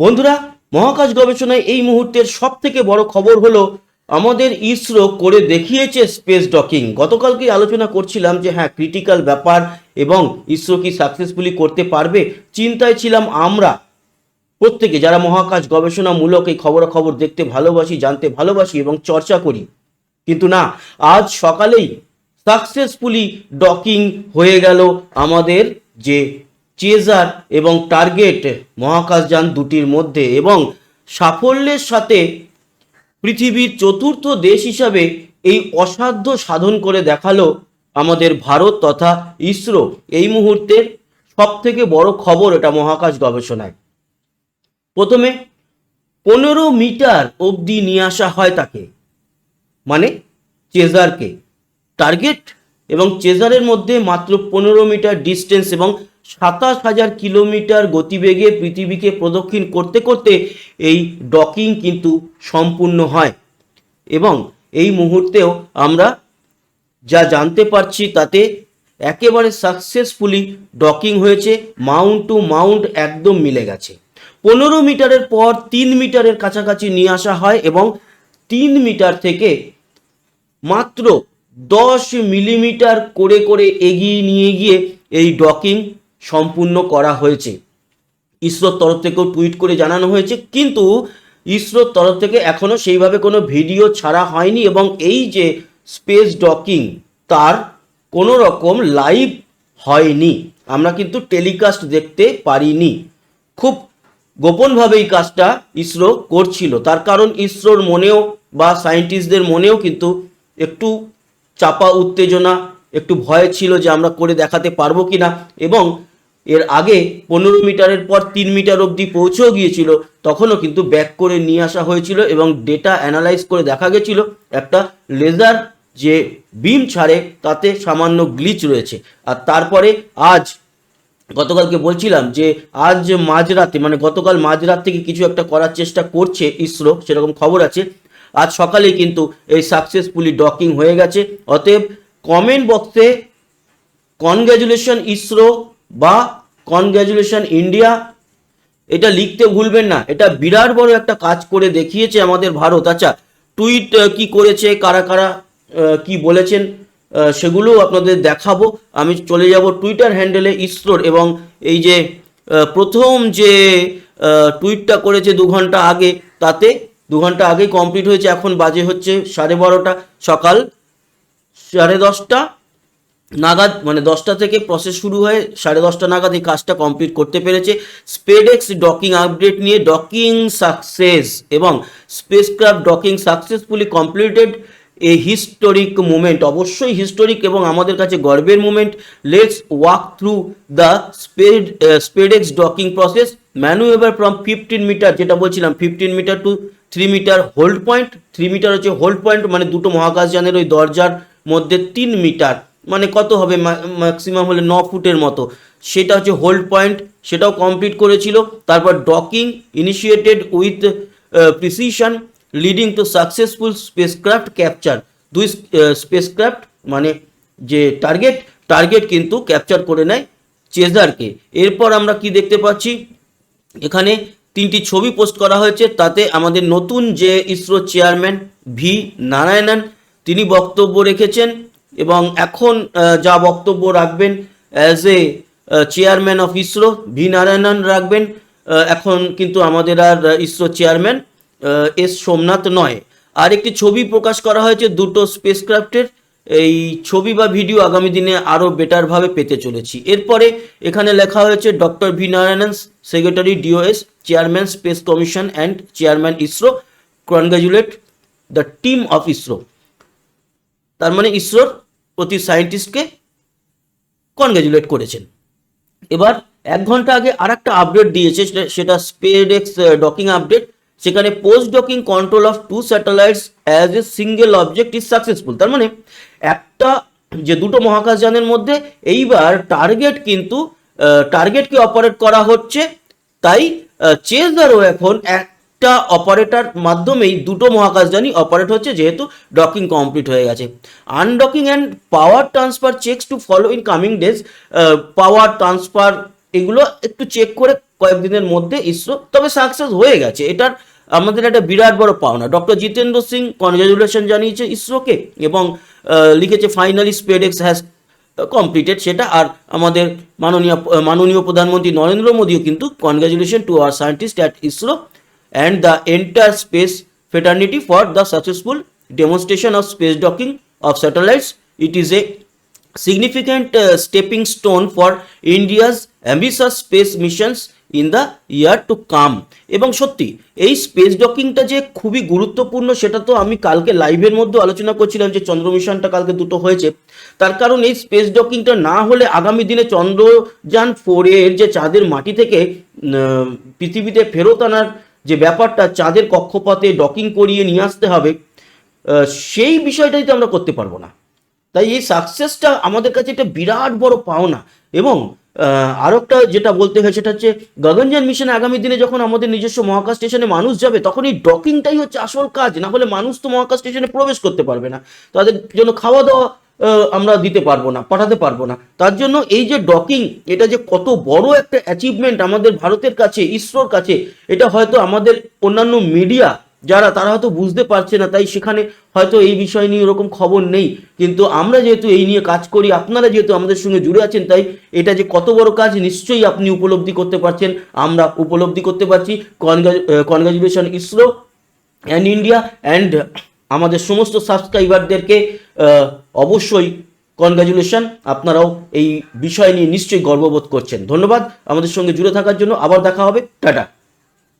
বন্ধুরা, মহাকাশ গবেষণায় এই মুহূর্তের সব থেকে বড় খবর হলো, আমাদের ইসরো করে দেখিয়েছে স্পেস ডকিং। গতকালকে আলোচনা করছিলাম যে হ্যাঁ ক্রিটিক্যাল ব্যাপার এবং ইসরো কি সাকসেসফুলি করতে পারবে? চিন্তায় ছিলাম আমরা। প্রত্যেকে যারা মহাকাশ গবেষণামূলক এই খবরাখবর দেখতে ভালোবাসি, জানতে ভালোবাসি এবং চর্চা করি। কিন্তু না, আজ সকালেই সাকসেসফুলি ডকিং হয়ে গেল আমাদের যে চেজার এবং টার্গেট মহাকাশযান দুটির মধ্যে এবং সাফল্যের সাথে পৃথিবীর চতুর্থ দেশ হিসাবে এই অসাধ্য সাধন করে দেখাল আমাদের ভারত তথা ইসরো। এই মুহূর্তের সব থেকে বড় খবর এটা মহাকাশ গবেষণায়। প্রথমে পনেরো মিটার অবধি নিয়ে আসা হয় তাকে মানে চেজারকে। টার্গেট এবং চেজারের মধ্যে মাত্র পনেরো মিটার ডিস্টেন্স এবং সাতাশ হাজার কিলোমিটার গতিবেগে পৃথিবীকে প্রদক্ষিণ করতে করতে এই ডকিং কিন্তু সম্পূর্ণ হয়। এবং এই মুহূর্তেও আমরা যা জানতে পারছি তাতে একেবারে সাকসেসফুলি ডকিং হয়েছে মাউন্ট টু মাউন্ট একদম মিলে গেছে। পনেরো মিটারের পর তিন মিটারের কাছাকাছি নিয়ে আসা হয় এবং তিন মিটার থেকে মাত্র দশ মিলিমিটার করে করে এগিয়ে নিয়ে গিয়ে এই ডকিং সম্পূর্ণ করা হয়েছে। ইসরোর তরফ থেকেও টুইট করে জানানো হয়েছে, কিন্তু ইসরোর তরফ থেকে এখনও সেইভাবে কোনো ভিডিও ছাড়া হয়নি এবং এই যে স্পেস ডকিং, তার কোনো রকম লাইভ হয়নি। আমরা কিন্তু টেলিকাস্ট দেখতে পারিনি। খুব গোপনভাবে এই কাজটা ইসরো করছিল। তার কারণ ইসরোর মনেও বা সায়েন্টিস্টদের মনেও কিন্তু একটু চাপা উত্তেজনা, একটু ভয় ছিল যে আমরা করে দেখাতে পারব কি না এবং এর আগে পনেরো মিটারের পর তিন মিটার অবধি পৌঁছেও গিয়েছিল, তখনও কিন্তু ব্যাক করে নিয়ে আসা হয়েছিল এবং ডেটা অ্যানালাইজ করে দেখা গেছিল একটা লেজার যে বিম ছাড়ে, তাতে সামান্য গ্লিচ রয়েছে। আর তারপরে আজ গতকালকে বলছিলাম যে আজ মাঝরাতে মানে গতকাল মাঝরাত থেকে কিছু একটা করার চেষ্টা করছে ইসরো, সেরকম খবর আছে। আজ সকালেই কিন্তু এই সাকসেসফুলি ডকিং হয়ে গেছে। অতএব কমেন্ট বক্সে কনগ্র্যাচুলেশন ইসরো বা কনগ্র্যাচুলেশন ইন্ডিয়া এটা লিখতে ভুলবেন না। এটা বিরাট বড় একটা কাজ করে দেখিয়েছে আমাদের ভারত। আচ্ছা টুইট কি করেছে, কারা কারা কি বলেছেন সেগুলোও আপনাদের দেখাবো। আমি চলে যাব টুইটার হ্যান্ডেলে ইসরোর এবং এই যে প্রথম যে টুইটটা করেছে দু ঘণ্টা আগে, তাতে দু ঘণ্টা আগেই কমপ্লিট হয়েছে। এখন বাজে হচ্ছে সাড়ে বারোটা, সকাল সাড়ে দশটা। নাগাদ মানে দশটা থেকে প্রসেস শুরু হয়ে সাড়ে দশটা নাগাদ এই কাজটা কমপ্লিট করতে পেরেছে। স্পেডেক্স ডকিং আপডেট নিয়ে ডকিং সাকসেস এবং spacecraft docking successfully completed a historic moment অবশ্যই হিস্টোরিক এবং আমাদের কাছে গর্বের moment let's walk through the spade SpaDeX docking process manoeuvre from fifteen metre যেটা বলছিলাম fifteen metre to three metre hold point three metre হচ্ছে hold point মানে দুটো মহাকাশযানের ওই দরজার মধ্যে তিন মিটার মানে কত হবে? ম্যাক্সিমাম হলে ন ফুটের মতো। সেটা হচ্ছে হোল্ড পয়েন্ট সেটাও কমপ্লিট করেছিল। তারপর docking initiated with precision leading to successful spacecraft capture দুই স্পেসক্রাফট মানে যে টার্গেট টার্গেট কিন্তু ক্যাপচার করে নেয় চেজারকে এরপর আমরা কি দেখতে পাচ্ছি? এখানে তিনটি ছবি পোস্ট করা হয়েছে। তাতে আমাদের নতুন যে ইসরো চেয়ারম্যান ভি নারায়ণন তিনি বক্তব্য রেখেছেন। এবং এখন যা বক্তব্য রাখবেন as a chairman of ISRO V Narayanan রাখবেন এখন কিন্তু আমাদের আর ইসরো চেয়ারম্যান এস সোমনাথ নয়। আর একটি ছবি প্রকাশ করা হয়েছে দুটো স্পেসক্রাফটের এই ছবি বা ভিডিও আগামী দিনে আরও বেটারভাবে পেতে চলেছি। এরপরে এখানে লেখা হয়েছে doctor V Narayanan secretary DOS chairman space commission and chairman ISRO congratulate the team of ISRO তার মানে ইসরোর প্রতি সায়েন্টিস্টকে কনগ্রাচুলেট করেছেন। এবার এক ঘণ্টা আগে আর একটা আপডেট দিয়েছে, সেটা- স্পেডেক্স ডকিং আপডেট সেখানে post docking control of two satellites as a single object is successful তার মানে একটা, যে দুটো মহাকাশযানের মধ্যে এইবার টার্গেট কিন্তু টার্গেটকে অপারেট করা হচ্ছে। তাই চেজারও এখন একটা অপারেটর মাধ্যমেই দুটো মহাকাশযানই অপারেট হচ্ছে, যেহেতু ডকিং কমপ্লিট হয়ে গেছে। Undocking and power transfer checks to follow in coming days power transfer এগুলো একটু চেক করে কয়েকদিনের মধ্যে ইসরো, তবে সাকসেস হয়ে গেছে। এটার আমাদের একটা বিরাট বড় পাওনা। ডক্টর জিতেন্দ্র সিং কনগ্রাচুলেশন জানিয়েছে ইসরোকে এবং লিখেছে ফাইনালি স্পেডেক্স হ্যাজ কমপ্লিটেড সেটা আর আমাদের মাননীয় মাননীয় প্রধানমন্ত্রী নরেন্দ্র মোদীও কিন্তু congratulation to our scientist at ISRO and the entire space fraternity for the successful demonstration of space docking of satellites. It is a significant uh, stepping stone for India's ambitious space missions in the year to come. এবং সত্যি এই space ডকিংটা যে খুবই গুরুত্বপূর্ণ সেটা তো আমি কালকে লাইভের মধ্যে আলোচনা করছিলাম যে চন্দ্র মিশনটা কালকে দুটো হয়েছে তার কারণ এই স্পেস ডকিংটা না হলে আগামী দিনে চন্দ্রযান ফোরের যে চাঁদের মাটি থেকে পৃথিবীতে ফেরত আনার যে ব্যাপারটা চাঁদের কক্ষপথে ডকিং করিয়ে নিয়ে আসতে হবে সেই বিষয়টাই তো আমরা করতে পারব না। তাই এই সাকসেসটা আমাদের কাছে একটা বিরাট বড় পাওনা এবং আরও একটা যেটা বলতে হয় সেটা হচ্ছে গগনযান মিশনে আগামী দিনে যখন আমাদের নিজস্ব মহাকাশ স্টেশনে মানুষ যাবে, তখন এই ডকিংটাই হচ্ছে আসল কাজ। না হলে মানুষ তো মহাকাশ স্টেশনে প্রবেশ করতে পারবে না। তাদের জন্য খাওয়া দাওয়া আমরা দিতে পারব না, পাঠাতে পারব না। তার জন্য এই যে ডকিং এটা যে কত বড় একটা অ্যাচিভমেন্ট আমাদের ভারতের কাছে, ইসরোর কাছে, এটা হয়তো আমাদের অন্যান্য মিডিয়া যারা, তারা হয়তো বুঝতে পারছে না, তাই সেখানে হয়তো এই বিষয় নিয়ে ওরকম খবর নেই। কিন্তু আমরা যেহেতু এই নিয়ে কাজ করি, আপনারা যেহেতু আমাদের সঙ্গে জুড়ে আছেন, তাই এটা যে কত বড় কাজ, নিশ্চয়ই আপনি উপলব্ধি করতে পারছেন, আমরা উপলব্ধি করতে পারছি। Congratulation ISRO and India and আমাদের সমস্ত সাবস্ক্রাইবারদেরকে অবশ্যই কনগ্রাচুলেশন আপনারাও এই বিষয় নিয়ে নিশ্চয়ই গর্ববোধ করছেন। ধন্যবাদ, আমাদের সঙ্গে জুড়ে থাকার জন্য আবার দেখা হবে। টাটা।